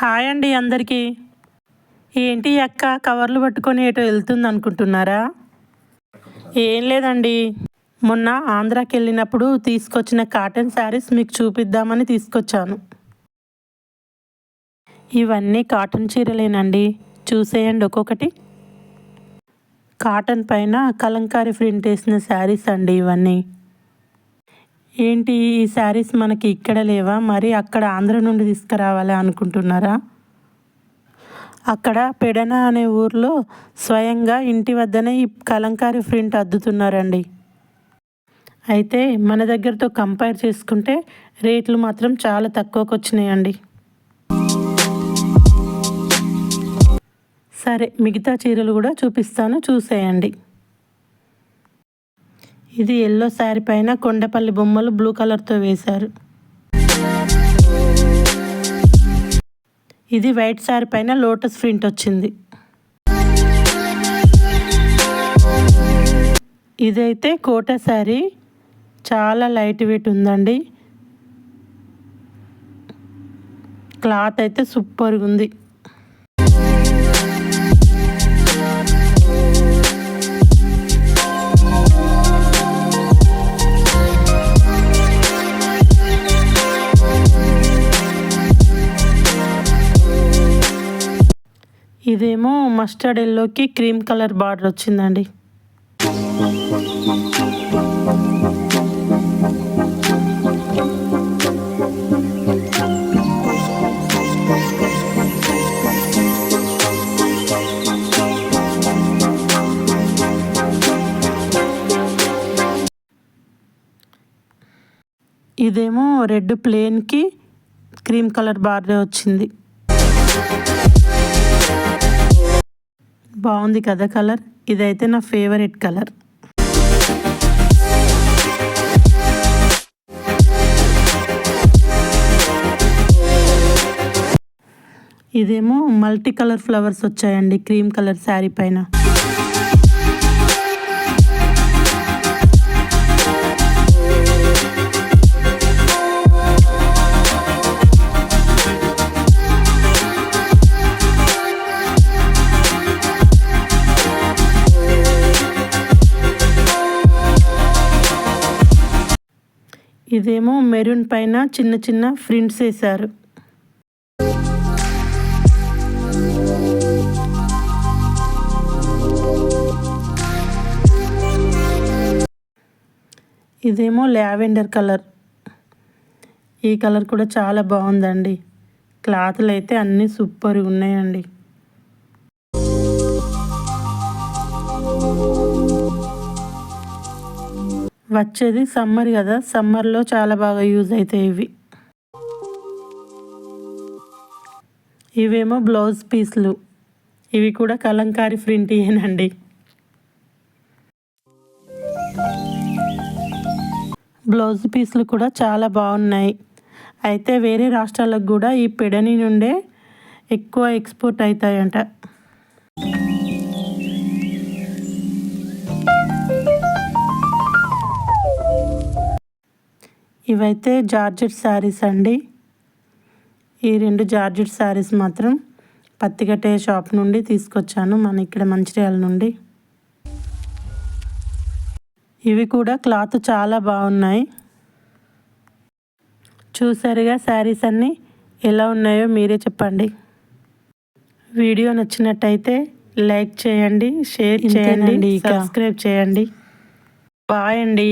Hi అండి అందరికీ. ఏంటి అక్క కవర్లు పట్టుకొని ఎటు వెళ్తుంది అనుకుంటున్నారా? ఏం లేదండి. మొన్న ఆంధ్రాకి వెళ్ళినప్పుడు తీసుకొచ్చిన కాటన్ శారీస్ మీకు చూపిద్దామని తీసుకొచ్చాను. ఇవన్నీ కాటన్ చీరలేనండి. చూసేయండి ఒక్కొక్కటి. కాటన్ పైన కలంకారీ ప్రింట్ వేసిన శారీస్ అండి ఇవన్నీ. ఏంటి ఈ శారీస్ మనకి ఇక్కడ లేవా? మరి అక్కడ ఆంధ్ర నుండి తీసుకురావాలి అనుకుంటున్నారా? అక్కడ పెడన అనే ఊర్లో స్వయంగా ఇంటి వద్దనే ఈ కలంకారీ ప్రింట్ అద్దుతున్నారండి. అయితే మన దగ్గరతో కంపేర్ చేసుకుంటే రేట్లు మాత్రం చాలా తక్కువకు వచ్చినాయండి. సరే మిగతా చీరలు కూడా చూపిస్తాను చూసేయండి. ఇది ఎల్లో శారీ పైన కొండపల్లి బొమ్మలు బ్లూ కలర్తో వేశారు. ఇది వైట్ శారీ పైన లోటస్ ప్రింట్ వచ్చింది. ఇదైతే కోట శారీ. చాలా లైట్ వెయిట్ ఉందండి. క్లాత్ అయితే సూపర్గా ఉంది ఇదేమో మస్టర్డ్ ఎల్లోకి క్రీమ్ కలర్ బార్డర్ వచ్చిందండి. ఇదేమో రెడ్ ప్లేన్కి క్రీమ్ కలర్ బార్డర్ వచ్చింది. బాగుంది కదా కలర్? ఇదైతే నా ఫేవరెట్ కలర్. ఇదేమో మల్టీ కలర్ ఫ్లవర్స్ వచ్చాయండి క్రీమ్ కలర్ శారీ పైన. ఇదేమో మెరూన్ పైన చిన్న చిన్న ప్రింట్స్ వేశారు. ఇదేమో లావెండర్ కలర్. ఈ కలర్ కూడా చాలా బాగుందండి. క్లాత్లు అయితే అన్నీ సూపర్గా ఉన్నాయండి. వచ్చేది సమ్మర్ కదా సమ్మర్లో చాలా బాగా యూజ్ అవుతాయి ఇవి. ఇవేమో బ్లౌజ్ పీస్లు. ఇవి కూడా కలంకారీ ప్రింట్ బ్లౌజ్ పీస్లు కూడా చాలా బాగున్నాయి. అయితే వేరే రాష్ట్రాలకు కూడా ఈ పెడని నుండే ఎక్కువ ఎక్స్పోర్ట్ అవుతాయంట ఇవైతే జార్జెట్ శారీస్ అండి. ఈ రెండు జార్జెట్ శారీస్ మాత్రం పత్తికట్టే షాప్ నుండి తీసుకొచ్చాను మన ఇక్కడ మంచిర్యాల నుండి. ఇవి కూడా క్లాత్ చాలా బాగున్నాయి. చూసారుగా శారీస్ అన్నీ ఎలా ఉన్నాయో మీరే చెప్పండి. వీడియో నచ్చినట్టయితే లైక్ చేయండి షేర్ చేయండి సబ్స్క్రైబ్ చేయండి. బాయ్ అండి.